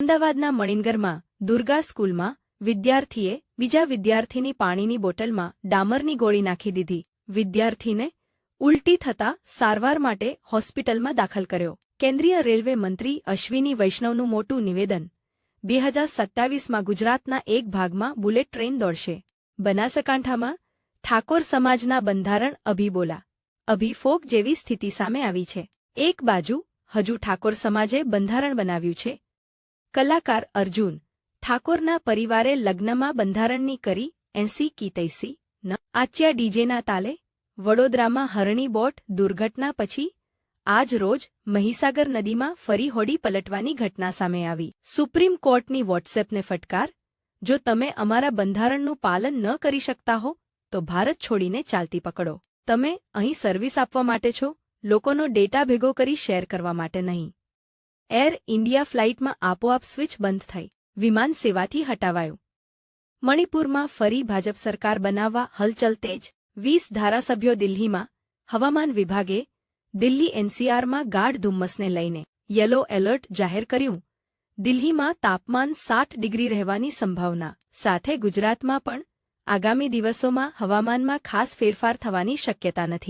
અમદાવાદના મણિનગરમાં દુર્ગા સ્કૂલમાં વિદ્યાર્થીએ બીજા વિદ્યાર્થીની પાણીની બોટલમાં ડામરની ગોળી નાખી દીધી. વિદ્યાર્થીને ઉલટી થતા સારવાર માટે હોસ્પિટલમાં દાખલ કર્યો. કેન્દ્રીય રેલવે મંત્રી અશ્વિની વૈષ્ણવનું મોટું નિવેદન, બે હજાર સત્તાવીસમાં ગુજરાતના એક ભાગમાં બુલેટ ટ્રેન દોડશે. બનાસકાંઠામાં ઠાકોર સમાજના બંધારણ અભિબોલા અભિફોક જેવી સ્થિતિ સામે આવી છે. એક બાજુ હજુ ઠાકોર સમાજે બંધારણ બનાવ્યું છે કલાકાર અર્જુન, ઠાકોરના પરિવારે લગ્નમાં બંધારણની કરી એંસી કી તૈસી ન, આચ્યા ડીજેના તાલે, વડોદરામાં હરણી બોટ દુર્ઘટના પછી, આજ રોજ મહીસાગર નદીમાં ફરી હોડી પલટવાની ઘટના સામે આવી. સુપ્રીમ કોર્ટની વોટ્સએપને ફટકાર, જો તમે અમારા બંધારણનું પાલન ન કરી શકતા હો, તો ભારત છોડીને ચાલતી પકડો. તમે અહીં સર્વિસ આપવા માટે છો, લોકોનો ડેટા ભેગો કરી શેર કરવા માટે નહીં. એર ઇન્ડિયા ફ્લાઇટમાં આપોઆપ સ્વિચ બંધ થઈ, વિમાન સેવાથી હટાવાયું. મણિપુરમાં ફરી ભાજપ સરકાર બનાવવા હલચલ તેજ, વીસ ધારાસભ્યો દિલ્હીમાં, હવામાન વિભાગે, દિલ્હી એનસીઆરમાં ગાઢ ધુમ્મસને લઈને યલો એલર્ટ જાહેર કર્યું. દિલ્હીમાં તાપમાન સાઠ ડિગ્રી રહેવાની સંભાવના, સાથે ગુજરાતમાં પણ આગામી દિવસોમાં હવામાનમાં ખાસ ફેરફાર થવાની શક્યતા નથી.